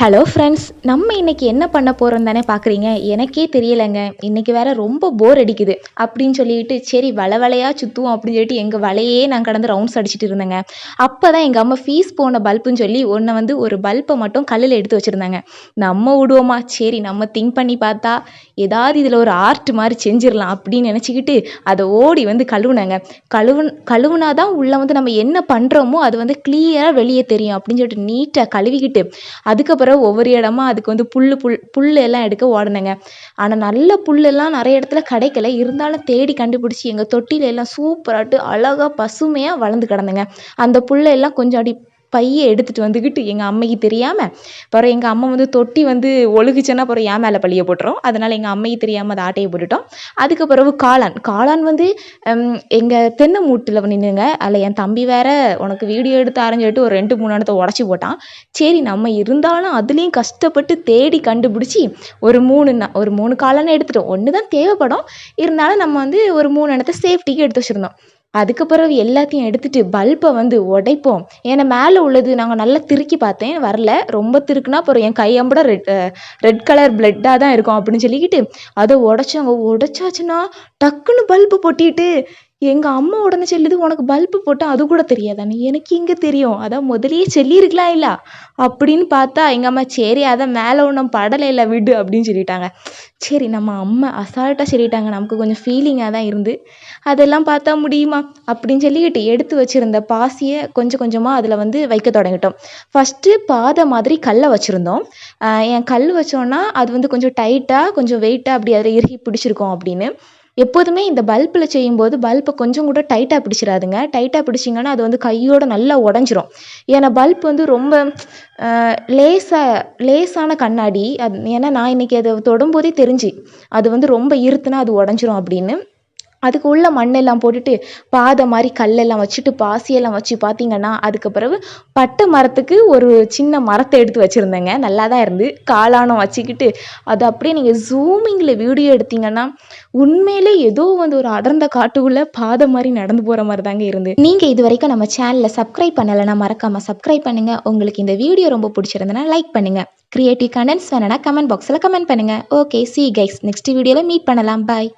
Hello friends நம்ம இன்றைக்கி என்ன பண்ண போகிறோம் தானே பார்க்குறீங்க எனக்கே தெரியலைங்க. இன்றைக்கி வேற ரொம்ப போர் அடிக்குது. அப்படின்னு சொல்லிட்டு சரி வலை வலையாக சுற்றுவோம் அப்படின்னு சொல்லிட்டு எங்கள் வலையே நான் கடந்து ரவுண்ட்ஸ் அடிச்சுட்டு இருந்தேங்க. அப்போ தான் எங்கள் அம்மா ஃபீஸ் போன பல்புன்னு சொல்லி ஒன்றை வந்து ஒரு பல்பை மட்டும் கல்லில் எடுத்து வச்சுருந்தாங்க. நம்ம விடுவோமா? சரி நம்ம திங்க் பண்ணி பார்த்தா ஏதாவது இதில் ஒரு ஆர்ட் மாதிரி செஞ்சிடலாம் அப்படின்னு நினச்சிக்கிட்டு அதை ஓடி வந்து கழுவுனாங்க. கழுவு கழுவுனா தான் உள்ளே வந்து நம்ம என்ன பண்ணுறோமோ அது வந்து கிளியராக வெளியே தெரியும் அப்படின்னு சொல்லிட்டு நீட்டாக கழுவிக்கிட்டு அதுக்கப்புறம் ஒவ்வொரு இடமா அதுக்கு வந்து புல் புல் புல் எல்லாம் எடுக்க ஓடினேங்க. ஆனால் நல்ல புல்லெல்லாம் நிறைய இடத்துல கிடைக்கல. இருந்தாலும் தேடி கண்டுபிடிச்சி எங்கள் தொட்டில எல்லாம் சூப்பராட்டு அழகாக பசுமையாக வளர்ந்து கிடந்துங்க. அந்த புல்லை எல்லாம் கொஞ்சம் அப்படி பையை எடுத்துகிட்டு வந்துக்கிட்டு எங்கள் அம்மைக்கு தெரியாமல் அப்புறம் எங்கள் அம்மா வந்து தொட்டி வந்து ஒழுகுச்சுன்னா அப்புறம் என் மேலே பழிய போட்டுரும். அதனால் எங்கள் அம்மைக்கு தெரியாமல் அதை ஆட்டையை போட்டுட்டோம். அதுக்கு பிறகு காளான். காளான் வந்து எங்கள் தென்னை மூட்டில் நின்றுங்க அதில் என் தம்பி வேற உனக்கு வீடியோ எடுத்து ஆரஞ்சிட்டு ஒரு ரெண்டு மூணு இடத்த உடச்சி போட்டான். சரி நம்ம இருந்தாலும் அதுலேயும் கஷ்டப்பட்டு தேடி கண்டுபிடிச்சி ஒரு மூணு ஒரு மூணு காளான் எடுத்துட்டோம். ஒன்று தான் தேவைப்படும். இருந்தாலும் நம்ம வந்து ஒரு மூணு இடத்த சேஃப்டிக்கு எடுத்து வச்சுருந்தோம். அதுக்கு பிறகு எல்லாத்தையும் எடுத்துட்டு பல்பை வந்து உடைப்போம். ஏன்னா மேலே உள்ளது நாங்கள் நல்லா திருக்கி பார்த்தேன் வரல. ரொம்ப திருக்குனா அப்புறம் என் கையம்பட ரெட் ரெட் கலர் பிளட்டாக தான் இருக்கும் அப்படின்னு சொல்லிக்கிட்டு அதை உடைச்சவங்க உடைச்சாச்சுன்னா டக்குன்னு பல்பு பொட்டிட்டு எங்கள் அம்மா உடனே சொல்லுது உனக்கு பல்பு போட்டால் அது கூட தெரியாதானே எனக்கு எங்கே தெரியும். அதான் முதலையே சொல்லியிருக்கலாம் இல்லை? அப்படின்னு பார்த்தா எங்கள் அம்மா சரி அதான் மேலே ஒன்றும் படலை இல்லை விடு அப்படின்னு சொல்லிட்டாங்க. சரி நம்ம அம்மா அசால்ட்டாக சொல்லிட்டாங்க. நமக்கு கொஞ்சம் ஃபீலிங்காக தான் இருந்து. அதெல்லாம் பார்த்தா முடியுமா? அப்படின்னு சொல்லிக்கிட்டு எடுத்து வச்சிருந்த பாசியை கொஞ்சம் கொஞ்சமாக அதில் வந்து வைக்க தொடங்கிட்டோம். ஃபஸ்ட்டு பாதை மாதிரி கல்லை வச்சுருந்தோம். என் கல் வச்சோன்னா அது வந்து கொஞ்சம் டைட்டாக கொஞ்சம் வெயிட்டாக அப்படி அதில் இறுகி பிடிச்சிருக்கும் அப்படின்னு. எப்போதுமே இந்த பல்பில் செய்யும்போது பல்பை கொஞ்சம் கூட டைட்டாக பிடிச்சிடாதுங்க. டைட்டாக பிடிச்சிங்கன்னா அது வந்து கையோட நல்லா உடஞ்சிரும். ஏன்னா பல்ப் வந்து ரொம்ப லேசாக லேசான கண்ணாடி. அது ஏன்னா நான் இன்றைக்கி அதை தொடும்போதே தெரிஞ்சு. அது வந்து ரொம்ப இருத்துனா அது உடஞ்சிரும் அப்படின்னு. அதுக்கு உள்ள மண்ணெல்லாம் போட்டுட்டு பாதை மாதிரி கல்லெல்லாம் வச்சுட்டு பாசியெல்லாம் வச்சு பார்த்தீங்கன்னா அதுக்கு பிறகு பட்டை மரத்துக்கு ஒரு சின்ன மரத்தை எடுத்து வச்சுருந்தேங்க. நல்லா தான் இருந்து. காளானம் வச்சுக்கிட்டு அது அப்படியே நீங்கள் ஜூமிங்கில் வீடியோ எடுத்தீங்கன்னா உண்மையிலே ஏதோ வந்து ஒரு அடர்ந்த காட்டுக்குள்ளே பாதை மாதிரி நடந்து போகிற மாதிரி தாங்க இருந்து. நீங்கள் இது வரைக்கும் நம்ம சேனலில் சப்ஸ்கிரைப் பண்ணலைன்னா மறக்காமல் சப்ஸ்கிரைப் பண்ணுங்கள் உங்களுக்கு இந்த வீடியோ ரொம்ப பிடிச்சிருந்தனா லைக் பண்ணுங்கள் க்ரியேட்டிவ் கண்டென்ட்ஸ் வேணுன்னா கமெண்ட் பாக்ஸில் கமெண்ட் பண்ணுங்கள் ஓகே சி கைஸ் நெக்ஸ்ட் வீடியோவில் மீட் பண்ணலாம். பாய்